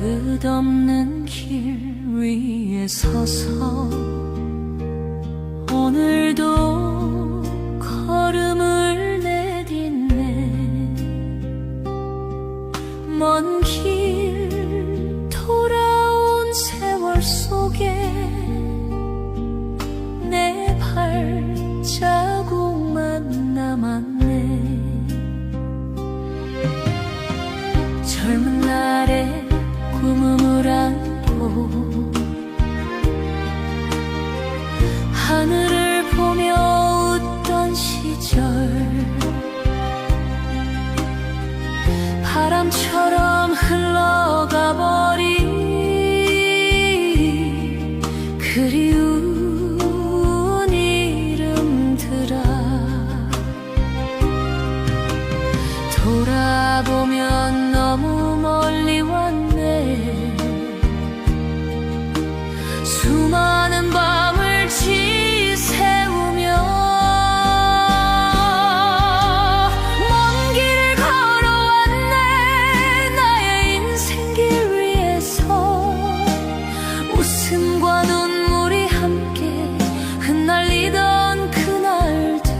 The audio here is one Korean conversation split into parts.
끝없는 길 위에 서서 오늘도 걸음을 내딛네. 먼 길 돌아온 세월 속에 내 발자국만 남았네. 젊은 안고 하늘을 보며 웃던 시절. 바람처럼 흘러가 버린 그리운 이름들아 돌아보면 너무 멀리 왔네 수많은 밤을 지새우며 먼 길을 걸어왔네 나의 인생길 위에서. 웃음과 눈물이 함께 흩날리던 그날들.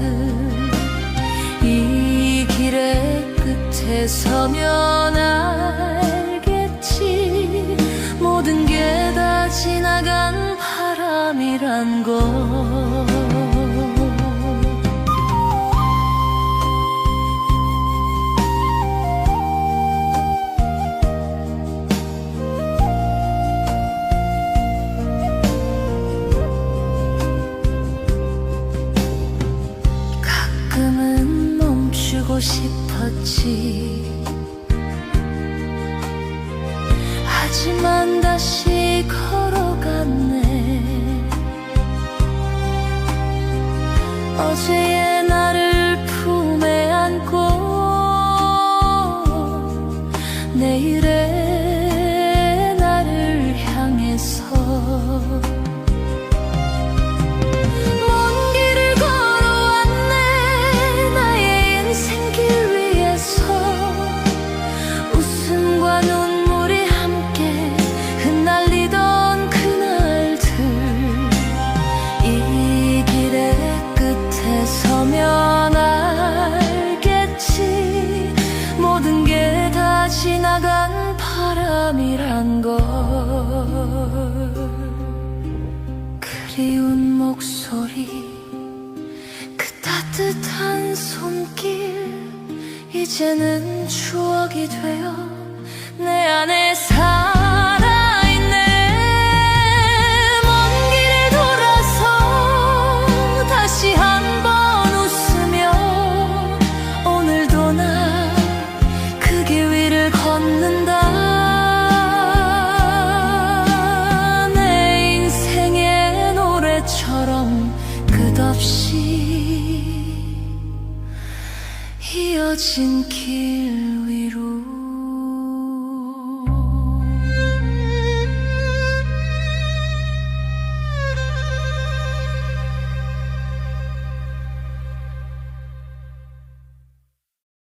이 길의 끝에 서면 가끔은 멈추고 싶었지. 하지만 다시 걸 어 그리운 목소리 그 따뜻한 손길 이제는 추억이 되어 내 안에 살 끝없이 이어진 길